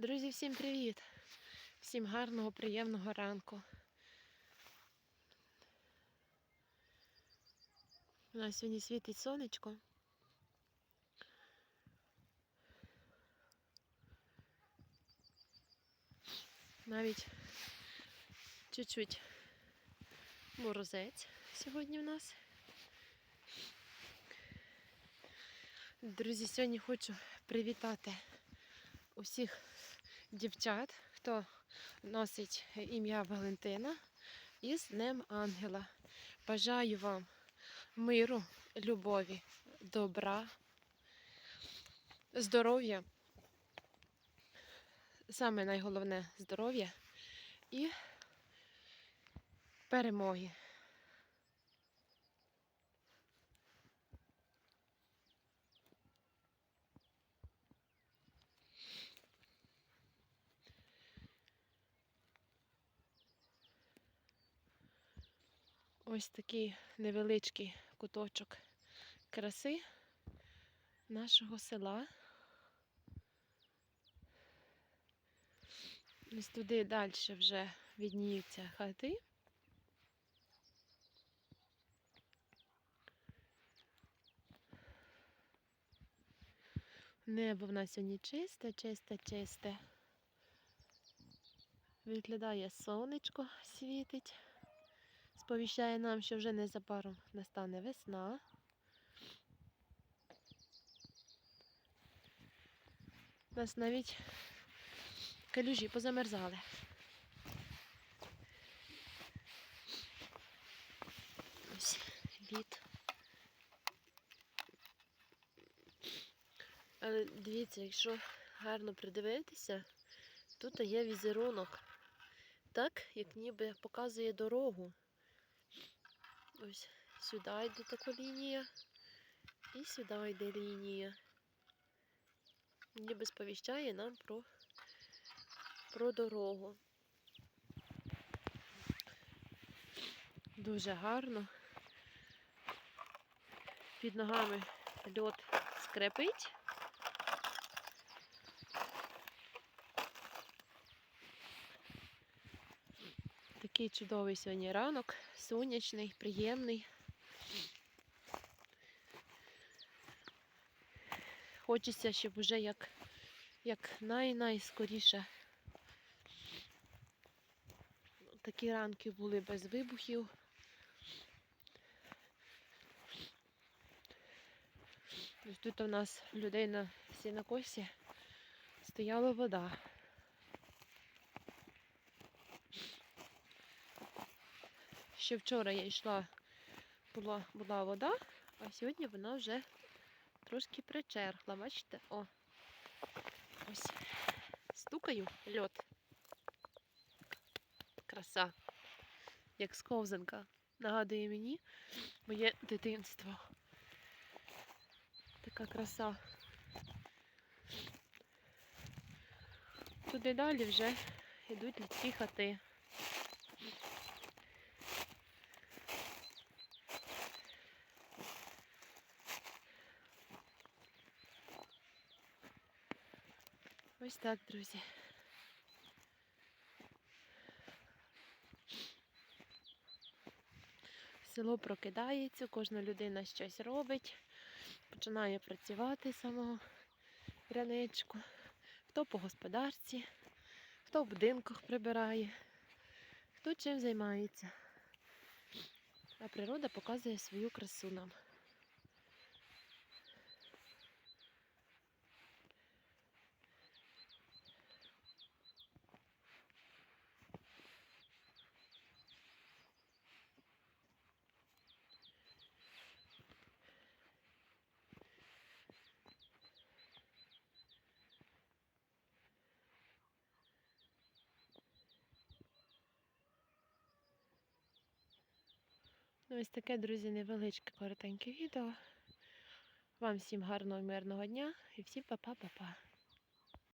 Друзі, всім привіт! Всім гарного, приємного ранку. У нас сьогодні світить сонечко. Навіть чуть-чуть морозець сьогодні в нас. Друзі, сьогодні хочу привітати усіх дівчат, хто носить ім'я Валентина із Днем Ангела. Бажаю вам миру, любові, добра, здоров'я. Саме найголовне здоров'я і перемоги. Ось такий невеличкий куточок краси нашого села. Ось туди далі вже відніються хати. Небо в нас сьогодні чисте, чисте, чисте. Виглядає сонечко світить. Сповіщає нам, що вже незабаром настане весна. У нас навіть калюжі позамерзали. Ось лід. Але дивіться, якщо гарно придивитися, тут є візерунок. Так, як ніби показує дорогу. Ось сюди йде така лінія. І сюди йде лінія. Ніби сповіщає нам про, про дорогу. Дуже гарно. Під ногами льот скрипить. Такий чудовий сьогодні ранок, сонячний, приємний. Хочеться, щоб вже як, як най-найскоріше такі ранки були без вибухів. Тут у нас людей на сінокосі стояла вода. Ще вчора я йшла, була, була вода, а сьогодні вона вже трошки причерхла. Бачите? О, ось стукаю льот. Краса, як сковзанка. Нагадує мені моє дитинство. Така краса. Туди далі вже йдуть людські хати. Ось так, друзі. Село прокидається, кожна людина щось робить, починає працювати з самого ранечку. Хто по господарці, хто в будинках прибирає, хто чим займається. А природа показує свою красу нам. Ну, ось таке, друзі, невеличке коротеньке відео. Вам всім гарного мирного дня і всім па-па-па-па.